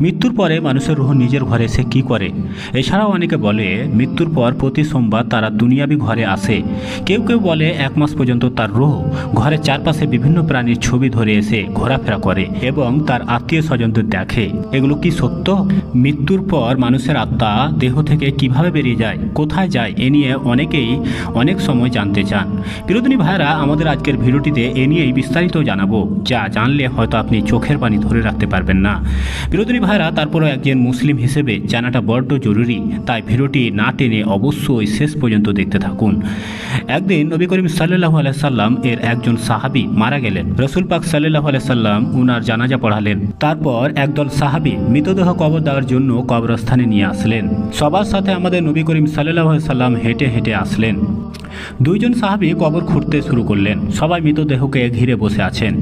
মৃত্যুর পরে মানুষের রুহ নিজের ঘরে সে কি করে? এছাড়াও অনেকে বলে, মৃত্যুর পর প্রতি সোমবার তারা দুনিয়াবি ঘরে আসে। কেউ কেউ বলে, এক মাস পর্যন্ত তার রুহ ঘরের চারপাশে বিভিন্ন প্রাণীর ছবি ধরে এসে ঘোরাফেরা করে এবং তার আত্মীয় স্বজনদের দেখে। এগুলো কি সত্য? মৃত্যুর পর মানুষের আত্মা দেহ থেকে কীভাবে বেরিয়ে যায়, কোথায় যায়, এ নিয়ে অনেকেই অনেক সময় জানতে চান। বিরোধিনী ভাইরা আমাদের আজকের ভিডিওটিতে এ নিয়েই বিস্তারিত জানাব। যা জানলে হয়তো আপনি চোখের পানি ধরে রাখতে পারবেন না। বিরোধিনী ভাইরা তারপরও একজন মুসলিম হিসেবে জানাটা বড্ড জরুরি। তাই ভিডিওটি না টেনে অবশ্যই শেষ পর্যন্ত দেখতে থাকুন। একদিন নবী করিম সাল্লাহ সাল্লাম এর একজন সাহাবি মারা গেলেন। রসুল পাক সাল্লাহ সাল্লাম উনার জানাজা পড়ালেন। তারপর একদল সাহাবি মৃতদেহ কবর দেওয়ার জন্য কবরস্থানে নিয়ে আসলেন। সবার সাথে আমাদের নবী করিম সাল্লাহ সাল্লাম হেঁটে হেঁটে আসলেন। দুইজন সাহাবি কবর খুঁড়তে শুরু করলেন। সবাই মৃতদেহকে ঘিরে বসে আছেন।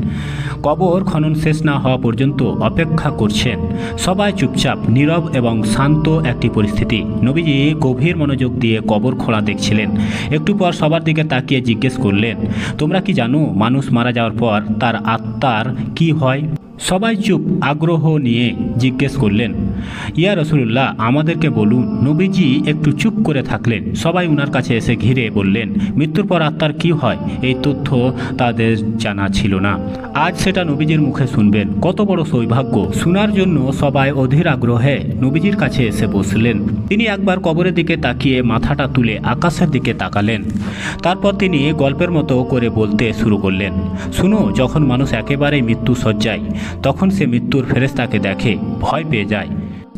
কবর খনন শেষ না হওয়া পর্যন্ত অপেক্ষা করছেন। সবাই চুপচাপ, নীরব এবং শান্ত একটি পরিস্থিতি। নবীজি গভীর মনোযোগ দিয়ে কবর খোলা দেখছিলেন। একটু পর সবার দিকে তাকিয়ে জিজ্ঞেস করলেন, তোমরা কি জানো মানুষ মারা যাওয়ার পর তার আত্মার কি হয়? সবাই চুপ, আগ্রহ নিয়ে জিজ্ঞেস করলেন, ইয়া রসুল্লাহ আমাদেরকে বলুন, নবীজি একটু চুপ করে থাকলেন। সবাই উনার কাছে এসে ঘিরে বললেন, মৃত্যুর পর আত্মার কি হয়? এই তথ্য তাদের জানা ছিল না। আজ সেটা নবীজির মুখে শুনবেন। কত বড় সৌভাগ্য। শোনার জন্য সবাই অধীর আগ্রহে নবীজির কাছে এসে বসলেন। তিনি একবার কবরের দিকে তাকিয়ে মাথাটা তুলে আকাশের দিকে তাকালেন। তারপর তিনি গল্পের মতো করে বলতে শুরু করলেন, শুনো, যখন মানুষ একেবারেই মৃত্যু সজ্জায় তখন সে মৃত্যুর ফেরেস্তাকে দেখে ভয় পেয়ে যায়।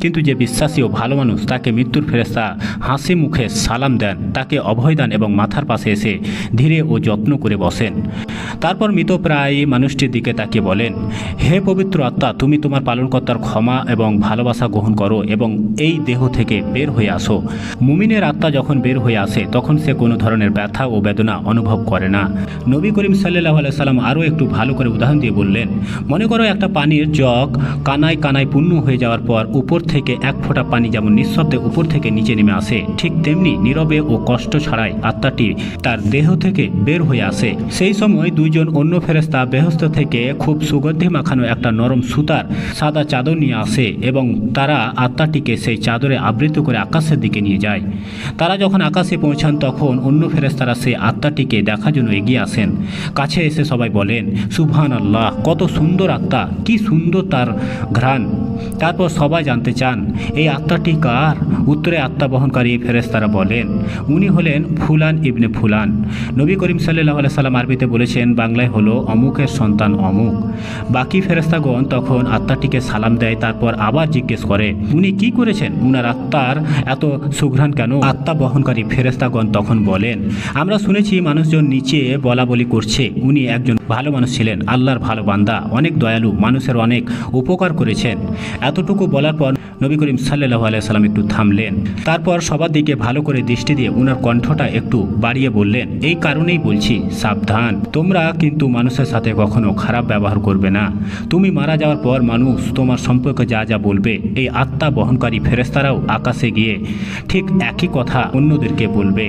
কিন্তু যে বিশ্বাসী ও ভালো মানুষ তাকে মৃত্যুর ফেরেস্তা হাসি মুখে সালাম দেন, তাকে অভয় দান এবং মাথার পাশে এসে ধীরে ও যত্ন করে বসেন। তারপর মৃতপ্রায় মানুষটির দিকে তাকিয়ে বলেন, হে পবিত্র আত্মা, তুমি তোমার পালনকর্তার ক্ষমা এবং ভালোবাসা গ্রহণ করো এবং এই দেহ থেকে বের হয়ে আসো। মুমিনের আত্মা যখন বের হয়ে আসে, তখন সে কোনো ধরনের ব্যথা ও বেদনা অনুভব করে না। নবী করিম সাল্লাহ সাল্লাম আরও একটু ভালো করে উদাহরণ দিয়ে বললেন, মনে করো একটা পানির জগ কানায় কানায় পূর্ণ হয়ে যাওয়ার পর উপর থেকে এক ফোঁটা পানি যেমন নিঃশব্দে উপর থেকে নিচে নেমে আসে, ঠিক তেমনি নীরবে ও কষ্ট ছাড়াই আত্মাটি তার দেহ থেকে বের হয়ে আসে। সেই সময় দুইজন অন্য ফেরেস্তা বেহস্ত থেকে খুব সুগন্ধি মাখানো একটা নরম সুতার, সাদা চাদর নিয়ে আসে এবং তারা আত্মাটিকে সেই চাদরে আবৃত করে আকাশের দিকে নিয়ে যায়। তারা যখন আকাশে পৌঁছান, তখন অন্য ফেরেস্তারা সেই আত্মাটিকে দেখার জন্য এগিয়ে আসেন। কাছে এসে সবাই বলেন সুবহান আল্লাহ কত সুন্দর আত্মা, কি সুন্দর তার ঘ্রাণ। তারপর সবাই জানতে চান। এই আত্মাটি কার? উত্তরে আত্মা বহনকারী ফেরেস্তারা বলেন, উনি হলেন ফুলান ইবনে ফুলান। নবী করিম সাল্লাহ সাল্লাম আরবিতে বলেছেন, বাংলায় হলো অমুকের সন্তান অমুক। বাকি ফেরেস্তাগণ তখন আত্মাটিকে সালাম দেয়, তারপর আবার জিজ্ঞেস করে, উনি কি করেছেন? উনার আত্মার এত সুঘ্রাণ কেন? আত্মা বহনকারী ফেরেস্তাগণ তখন বলেন, আমরা শুনেছি মানুষজন নিচে বলা বলি করছে। উনি একজন ভালো মানুষ ছিলেন, আল্লাহর ভালো বান্দা, অনেক দয়ালু, মানুষের অনেক উপকার করেছেন। এতটুকু বলার পর নবী করিম সাল্লাহ সাল্লাম একটু থামলেন। তারপর সবার দিকে ভালো করে দৃষ্টি দিয়ে উনার কণ্ঠটা একটু বাড়িয়ে বললেন, এই কারণেই বলছি, সাবধান। তোমরা কিন্তু মানুষের সাথে কখনো খারাপ ব্যবহার করবে না। তুমি মারা যাওয়ার পর মানুষ তোমার সম্পর্কে যা যা বলবে, এই আত্মা বহনকারী ফেরেস্তারাও আকাশে গিয়ে ঠিক একই কথা অন্যদেরকে বলবে।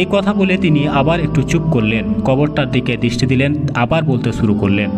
এই কথা বলে তিনি আবার একটু চুপ করলেন, কবরটার দিকে দৃষ্টি দিলেন, আবার বলতে শুরু করলেন,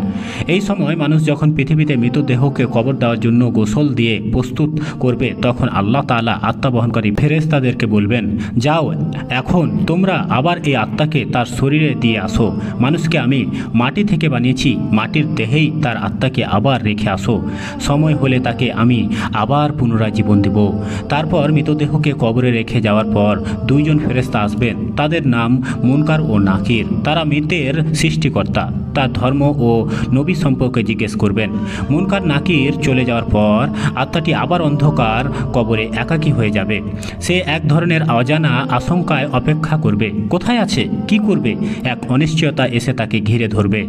এই সময় মানুষ যখন পৃথিবীতে মৃতদেহকে কবর দেওয়ার জন্য গোসল দিয়ে প্রস্তুত করবে, তখন আল্লাহ তাআলা আত্মা বহনকারী ফেরেস্তাদেরকে বলবেন, যাও, এখন তোমরা আবার এই আত্মাকে তার শরীরে দিয়ে আসো। মানুষকে আমি মাটি থেকে বানিয়েছি, মাটির দেহেই তার আত্মাকে আবার রেখে আসো। সময় হলে তাকে আমি আবার পুনরায় জীবন দেব। তারপর মৃতদেহকে কবরে রেখে যাওয়ার পর দুইজন ফেরেস্তা আসবেন। তাদের নাম মুনকার ও নাকির। তারা মৃতের সৃষ্টিকর্তা। তার ধর্ম ও নবী সম্পর্কে জিজ্ঞেস করবেন। মুনকার নাকির চলে যাওয়ার পর আত্মাটি আবার অন্ধকার কবরে একাকী হয়ে যাবে। সে এক ধরনের অজানা আশঙ্কায় অপেক্ষা করবে। কোথায় আছে? কি করবে? এক অনিশ্চয়তা এসে তাকে ঘিরে ধরবে।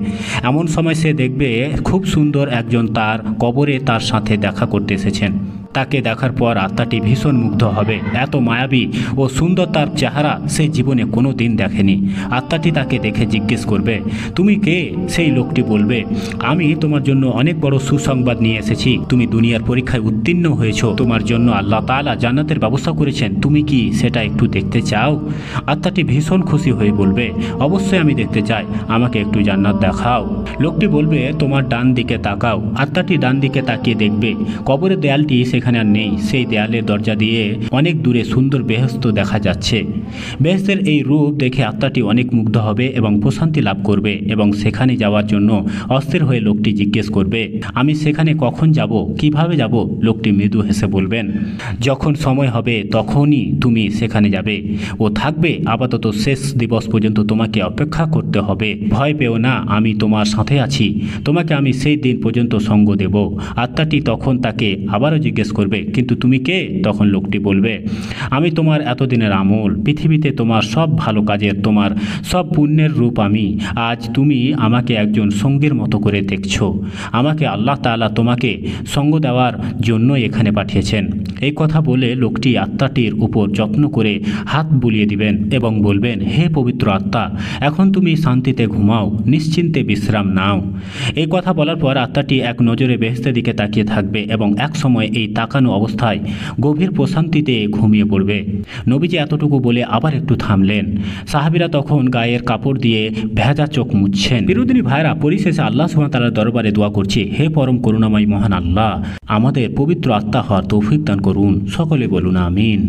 এমন সময় সে দেখবে খুব সুন্দর একজন তার কবরে তার সাথে দেখা করতে এসেছেন। তাকে দেখার পর আত্মাটি ভীষণ মুগ্ধ হবে। এত মায়াবী ও সুন্দর তার চেহারা সে জীবনে কোনো দিন দেখেনি। আত্মাটি তাকে দেখে জিজ্ঞেস করবে, তুমি কে? সেই লোকটি বলবে, আমি তোমার জন্য অনেক বড় সুসংবাদ নিয়ে এসেছি। তুমি দুনিয়ার পরীক্ষায় উত্তীর্ণ হয়েছ। তোমার জন্য আল্লাহ তাআলা জান্নাতের ব্যবস্থা করেছেন। তুমি কি সেটা একটু দেখতে চাও? আত্মাটি ভীষণ খুশি হয়ে বলবে, অবশ্যই আমি দেখতে চাই। আমাকে একটু জান্নাত দেখাও। লোকটি বলবে, তোমার ডান দিকে তাকাও। আত্মাটি ডান দিকে তাকিয়ে দেখবে, কবরের দেয়ালটি সেখানে আর নেই। সেই দেয়ালের দরজা দিয়ে অনেক দূরে সুন্দর বেহস্ত দেখা যাচ্ছে। বেহেস্তের এই রূপ দেখে আত্মাটি অনেক মুগ্ধ হবে এবং প্রশান্তি লাভ করবে এবং সেখানে যাওয়ার জন্য অস্থির হয়ে লোকটি জিজ্ঞেস করবে, আমি সেখানে কখন যাব? কীভাবে যাব? লোকটি মৃদু হেসে বলবেন, যখন সময় হবে তখনই তুমি সেখানে যাবে ও থাকবে। আপাতত শেষ দিবস পর্যন্ত তোমাকে অপেক্ষা করতে হবে। ভয় পেও না, আমি তোমার সাথে আছি। তোমাকে আমি সেই দিন পর্যন্ত সঙ্গ দেব। আত্মাটি তখন তাকে আবারও জিজ্ঞেস করবে, কিন্তু তুমি কে? তখন লোকটি বলবে, আমি তোমার এতদিনের আমল, পৃথিবীতে তোমার সব ভালো কাজের তোমার সব পুণ্যের রূপ আমি। আজ তুমি আমাকে একজন সঙ্গীর মতো করে দেখছ। আমাকে আল্লাহ তালা তোমাকে সঙ্গ দেওয়ার জন্য এখানে পাঠিয়েছেন। এই কথা বলে লোকটি আত্মাটির উপর যত্ন করে হাত বুলিয়ে দিবেন এবং বলবেন, হে পবিত্র আত্মা, এখন তুমি শান্তিতে ঘুমাও, নিশ্চিন্তে বিশ্রাম নাও। এই কথা বলার পর আত্মাটি এক নজরে বেহেস্তের দিকে তাকিয়ে থাকবে এবং এক সময় এই তাকানো অবস্থায় গভীর প্রশান্তিতে ঘুমিয়ে পড়বে। নবীজি এতটুকু বলে আবার একটু থামলেন। সাহাবিরা তখন গায়ের কাপড় দিয়ে ভেজা চোখ মুছছেন। বিরোধিনী ভাইরা পরিশেষে আল্লাহ সুবহানাহু দরবারে দোয়া করছে, হে পরম করুণাময় মহান আল্লাহ, আমাদের পবিত্র আত্মা হওয়ার তৌফিক দান করুন। সকলে বলুন আমিন।